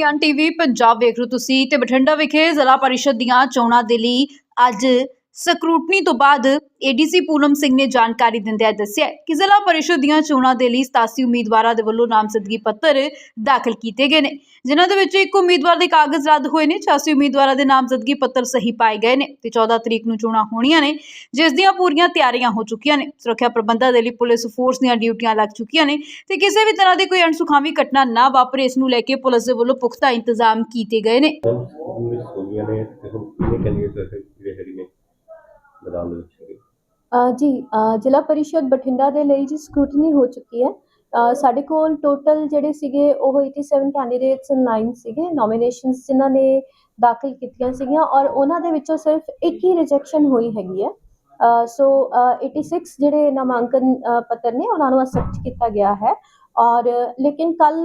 ਐਸਪੀਐਨ TV Punjab ਵੇਖ ਰਹੇ ਹੋ ਤੁਸੀਂ ਤੇ ਬਠਿੰਡਾ ਵਿਖੇ ਜ਼ਿਲ੍ਹਾ ਪਰਿਸ਼ਦ ਦੀਆਂ ਚੋਣਾਂ ਦੇ ਲਈ ਅੱਜ ਸਕਰੂਟਨੀ ਤੋਂ ਬਾਅਦ ਏਡੀਸੀ ਪੂਨਮ ਸਿੰਘ ਨੇ ਜਾਣਕਾਰੀ ਦਿੰਦਿਆਂ ਦੱਸਿਆ ਕਿ ਜ਼ਿਲ੍ਹਾ ਪਰਿਸ਼ਦ ਦੀਆਂ ਚੋਣਾਂ ਦੇ ਲਈ 87 ਉਮੀਦਵਾਰਾਂ ਦੇ ਵੱਲੋਂ ਨਾਮਜ਼ਦਗੀ ਪੱਤਰ ਦਾਖਲ ਕੀਤੇ ਗਏ ਨੇ, ਜਿਨ੍ਹਾਂ ਦੇ ਵਿੱਚ ਇੱਕ ਉਮੀਦਵਾਰ ਦੇ ਕਾਗਜ਼ ਰੱਦ ਹੋਏ ਨੇ 86 ਉਮੀਦਵਾਰਾਂ ਦੇ ਨਾਮਜ਼ਦਗੀ ਪੱਤਰ ਸਹੀ ਪਾਏ ਗਏ ਨੇ ਤੇ 14 ਤਰੀਕ ਨੂੰ ਚੋਣਾਂ ਹੋਣੀਆਂ ਨੇ, ਜਿਸ ਦੀਆਂ ਪੂਰੀਆਂ ਤਿਆਰੀਆਂ ਹੋ ਚੁੱਕੀਆਂ ਨੇ। ਸੁਰੱਖਿਆ ਪ੍ਰਬੰਧਾਂ ਦੇ ਲਈ ਪੁਲਿਸ ਫੋਰਸ ਦੀਆਂ ਡਿਊਟੀਆਂ ਲੱਗ ਚੁੱਕੀਆਂ ਨੇ ਤੇ ਕਿਸੇ ਵੀ ਤਰ੍ਹਾਂ ਦੀ ਕੋਈ ਅਣਸੁਖਾਵੀ ਘਟਨਾ ਨਾ ਵਾਪਰੇ, ਇਸ ਨੂੰ ਲੈ ਕੇ ਪੁਲਿਸ ਦੇ ਵੱਲੋਂ ਪੁਖਤਾ ਇੰਤਜ਼ਾਮ ਕੀਤੇ ਗਏ ਨੇ? ਮੈਦਾਨ ਦੇ ਵਿੱਚ ਹੈਗੇ। ਅ, ਜੀ ਅ, ਜ਼ਿਲ੍ਹਾ ਪਰਿਸ਼ਦ ਬਠਿੰਡਾ ਦੇ ਲਈ ਜੀ ਸਕ੍ਰੂਟਨੀ ਹੋ ਚੁੱਕੀ ਹੈ। ਅ, ਸਾਡੇ ਕੋਲ ਟੋਟਲ ਜਿਹੜੇ ਸੀਗੇ ਉਹ 87 ਕੈਂਡੀਡੇਟਸ ਇਨ ਸੀਗੇ ਨੋਮੀਨੇਸ਼ਨਸ ਜਿਨ੍ਹਾਂ ਨੇ ਦਾਖਲ ਕੀਤੀਆਂ ਸੀਗੀਆਂ ਔਰ ਉਹਨਾਂ ਦੇ ਵਿੱਚੋਂ ਸਿਰਫ ਇੱਕ ਹੀ ਰਿਜੈਕਸ਼ਨ ਹੋਈ ਹੈਗੀ ਹੈ। ਅ, ਸੋ ਅ, 86 ਜਿਹੜੇ ਨਾਮਾਂਕਨ ਅ, ਪੱਤਰ ਨੇ ਉਹਨਾਂ ਨੂੰ ਅਸੈਪਟ ਕੀਤਾ ਗਿਆ ਹੈ ਔਰ ਲੇਕਿਨ ਕੱਲ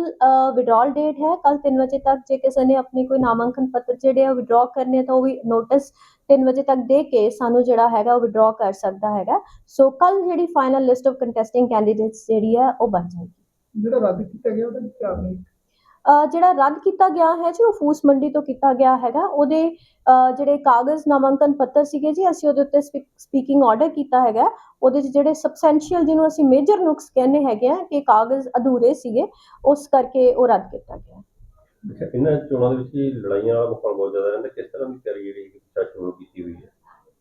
ਵਿਡਰਾਲ ਡੇਟ ਹੈ। ਕੱਲ 3 ਵਜੇ ਤੱਕ ਜੇ ਕਿਸੇ ਨੇ ਆਪਣੇ ਕੋਈ ਨਾਮਾਂਕਨ ਪੱਤਰ ਜਿਹੜੇ ਆ ਵਿਡਰਾ ਕਰਨੇ ਆ ਤਾਂ ਉਹ ਵੀ ਨੋਟਿਸ 3 ਵਜੇ ਤੱਕ ਦੇ ਕੇ ਸਾਨੂੰ ਜਿਹੜਾ ਹੈਗਾ ਉਹ ਵਿਡਰਾ ਕਰ ਸਕਦਾ ਹੈਗਾ। ਸੋ ਕੱਲ ਜਿਹੜੀ final list of contesting candidates ਜਿਹੜੀ ਹੈ ਉਹ ਬਣ ਜਾਏਗੀ। ਜਿਹੜਾ ਰੱਦ ਕੀਤਾ ਗਿਆ ਉਹਦਾ ਕੀ ਕਾਰਨ ਹੈ? ਅ, ਜਿਹੜਾ ਰੱਦ ਕੀਤਾ ਗਿਆ ਹੈ ਜੀ ਉਹ ਫੂਸ ਮੰਡੀ ਤੋਂ ਕੀਤਾ ਗਿਆ ਹੈਗਾ। ਉਹਦੇ ਜਿਹੜੇ ਕਾਗਜ਼ ਨਾਮਾਂਕਨ ਪੱਤਰ ਸੀਗੇ ਜੀ ਅਸੀਂ ਉਹਦੇ ਉੱਤੇ ਸਪੀਕਿੰਗ ਆਰਡਰ ਕੀਤਾ ਹੈਗਾ। ਉਹਦੇ 'ਚ ਜਿਹੜੇ ਸਬਸਟੈਂਸ਼ੀਅਲ ਜਿਹਨੂੰ ਅਸੀਂ ਮੇਜਰ ਨੁਕਸ ਕਹਿੰਦੇ ਹੈਗੇ ਆ ਕਿ ਕਾਗਜ਼ ਅਧੂਰੇ ਸੀਗੇ ਉਸ ਕਰਕੇ ਉਹ ਰੱਦ ਕੀਤਾ ਗਿਆ। ਅੱਛਾ ਇਹਨਾਂ ਚੋਣਾਂ ਦੇ ਵਿੱਚ ਲੜਾਈਆਂ ਦਾ ਮਾਹੌਲ ਬਹੁਤ ਜ਼ਿਆਦਾ ਰਹਿੰਦਾ। ਕਿਸ ਤਰ੍ਹਾਂ ਦੀ ਤਿਆਰੀ ਜਿਹੜੀ ਪ੍ਰਸ਼ਾਸਨ ਕੀਤੀ ਹੋਈ ਹੈ।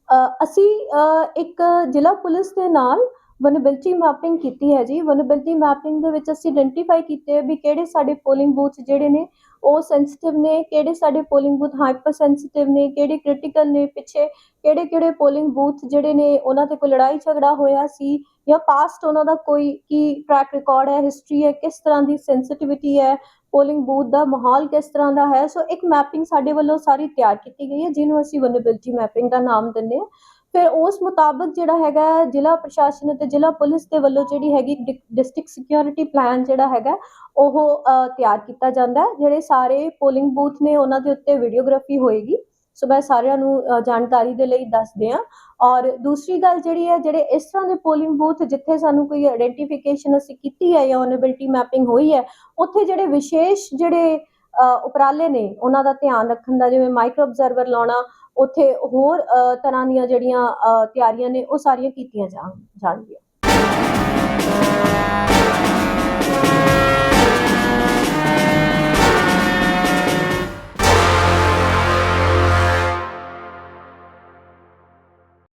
ਅ, ਅਸੀਂ ਅ, ਇੱਕ ਜ਼ਿਲ੍ਹਾ ਪੁਲਿਸ ਦੇ ਨਾਲ ਵਨਬਿਲਟੀ ਮੈਪਿੰਗ ਕੀਤੀ ਹੈ ਜੀ। ਵਨਬਿਲਟੀ ਮੈਪਿੰਗ ਦੇ ਵਿੱਚ ਅਸੀਂ ਆਇਡੈਂਟੀਫਾਈ ਕੀਤੇ ਵੀ ਕਿਹੜੇ ਸਾਡੇ ਪੋਲਿੰਗ ਬੂਥ ਜਿਹੜੇ ਨੇ, ਉਹ ਸੈਂਸਿਟਿਵ ਨੇ, ਕਿਹੜੇ ਸਾਡੇ ਪੋਲਿੰਗ ਬੂਥ ਹਾਈਪਰ ਸੈਂਸਿਟਿਵ ਨੇ, ਕਿਹੜੇ ਕ੍ਰਿਟੀਕਲ ਨੇ, ਪਿੱਛੇ ਕਿਹੜੇ ਕਿਹੜੇ ਪੋਲਿੰਗ ਬੂਥ ਜਿਹੜੇ ਨੇ, ਉਹਨਾਂ ਤੇ ਕੋਈ ਲੜਾਈ ਝਗੜਾ ਹੋਇਆ ਸੀ ਜਾਂ ਪਾਸਟ ਉਹਨਾਂ ਦਾ ਕੋਈ ਕੀ ਟਰੈਕ ਰਿਕਾਰਡ ਹੈ ਹਿਸਟਰੀ ਹੈ, ਕਿਸ ਤਰ੍ਹਾਂ ਦੀ ਸੈਂਸਿਟਿਵਿਟੀ ਹੈ ਪੋਲਿੰਗ ਬੂਥ ਦਾ ਮਾਹੌਲ ਕਿਸ ਤਰ੍ਹਾਂ ਦਾ ਹੈ। ਸੋ ਇੱਕ ਮੈਪਿੰਗ ਸਾਡੇ ਵੱਲੋਂ ਸਾਰੀ ਤਿਆਰ ਕੀਤੀ ਗਈ ਹੈ, ਜਿਹਨੂੰ ਅਸੀਂ ਵਨਬਿਲਟੀ ਮੈਪਿੰਗ ਦਾ ਨਾਮ ਦਿੰਦੇ ਹਾਂ। ਫਿਰ ਉਸ ਮੁਤਾਬਕ ਜਿਹੜਾ ਹੈਗਾ ਜ਼ਿਲ੍ਹਾ ਪ੍ਰਸ਼ਾਸਨ ਅਤੇ ਜ਼ਿਲ੍ਹਾ ਪੁਲਿਸ ਦੇ ਵੱਲੋਂ ਜਿਹੜੀ ਹੈਗੀ ਡਿਸਟ੍ਰਿਕਟ ਸਿਕਿਉਰਿਟੀ ਪਲਾਨ ਜਿਹੜਾ ਹੈਗਾ, ਉਹ ਤਿਆਰ ਕੀਤਾ ਜਾਂਦਾ ਜਿਹੜੇ ਸਾਰੇ ਪੋਲਿੰਗ ਬੂਥ ਨੇ ਉਹਨਾਂ ਦੇ ਉੱਤੇ ਵੀਡੀਓਗ੍ਰਾਫੀ ਹੋਏਗੀ। ਸੋ ਮੈਂ ਸਾਰਿਆਂ ਨੂੰ ਜਾਣਕਾਰੀ ਦੇ ਲਈ ਦੱਸਦੇ ਹਾਂ। ਔਰ ਦੂਸਰੀ ਗੱਲ ਜਿਹੜੀ ਹੈ, ਜਿਹੜੇ ਇਸ ਤਰ੍ਹਾਂ ਦੇ ਪੋਲਿੰਗ ਬੂਥ ਜਿੱਥੇ ਸਾਨੂੰ ਕੋਈ ਆਇਡੈਂਟੀਫਿਕੇਸ਼ਨ ਅਸੀਂ ਕੀਤੀ ਹੈ ਜਾਂ ਓਨੇਬਿਲਟੀ ਮੈਪਿੰਗ ਹੋਈ ਹੈ, ਉੱਥੇ ਜਿਹੜੇ ਵਿਸ਼ੇਸ਼ ਜਿਹੜੇ ਉਪਰਾਲੇ ਨੇ ਉਹਨਾਂ ਦਾ ਧਿਆਨ ਰੱਖਣ ਦਾ, ਜਿਵੇਂ ਮਾਈਕਰੋ ਆਬਜ਼ਰਵਰ ਲਾਉਣਾ, ਉੱਥੇ ਹੋਰ ਤਰ੍ਹਾਂ ਦੀਆਂ ਜਿਹੜੀਆਂ ਤਿਆਰੀਆਂ ਨੇ, ਉਹ ਸਾਰੀਆਂ ਕੀਤੀਆਂ ਜਾਣਗੀਆਂ।